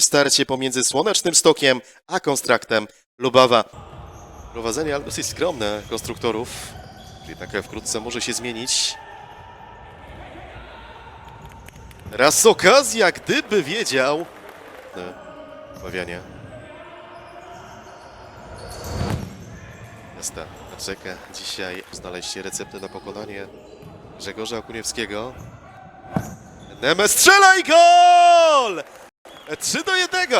Starcie pomiędzy Słonecznym Stokiem a Konstraktem Lubawa. Prowadzenie ale dosyć skromne konstruktorów, jednak wkrótce może się zmienić. Raz okazja, gdyby wiedział. No, Bawianie. Jasta czeka dzisiaj znaleźć receptę na pokonanie Grzegorza Okuniewskiego. Neme strzela i gol! 3 do 1!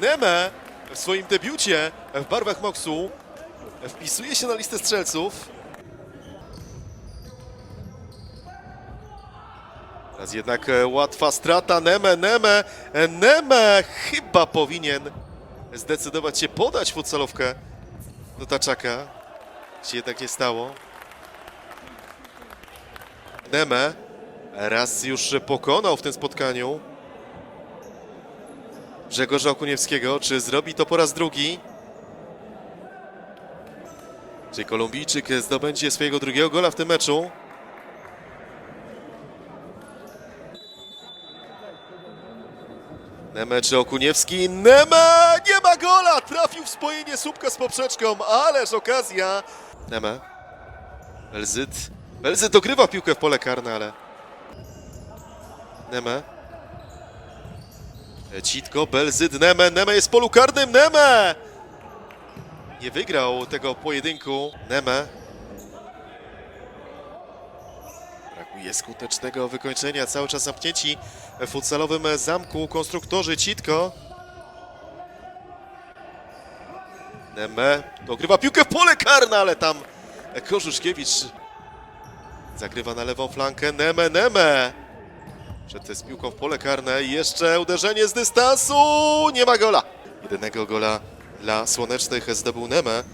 Neme w swoim debiucie w barwach Moksu wpisuje się na listę strzelców. Teraz jednak e, łatwa strata. Neme, Neme, Neme chyba powinien zdecydować się podać futsalówkę do Taczaka. Się jednak nie stało. Neme raz już pokonał w tym spotkaniu Grzegorza Okuniewskiego. Czy zrobi to po raz drugi? Czy Kolumbijczyk zdobędzie swojego drugiego gola w tym meczu? Neme czy Okuniewski? Neme! Nie ma gola! Trafił w spojenie słupka z poprzeczką, ależ okazja! Neme. Belzyt. Belzyt dogrywa piłkę w pole karne, ale... Neme. Citko, Belzyt, Neme, Neme jest w polu karnym, Neme! Nie wygrał tego pojedynku, Neme. Brakuje skutecznego wykończenia, cały czas zamknięci w futsalowym zamku konstruktorzy Citko. Neme dogrywa piłkę w pole karne, ale tam Korzuszkiewicz zagrywa na lewą flankę, Neme, Neme. Przed piłką w pole karne jeszcze uderzenie z dystansu. Nie ma gola. Jedynego gola dla Słonecznych zdobył Neme.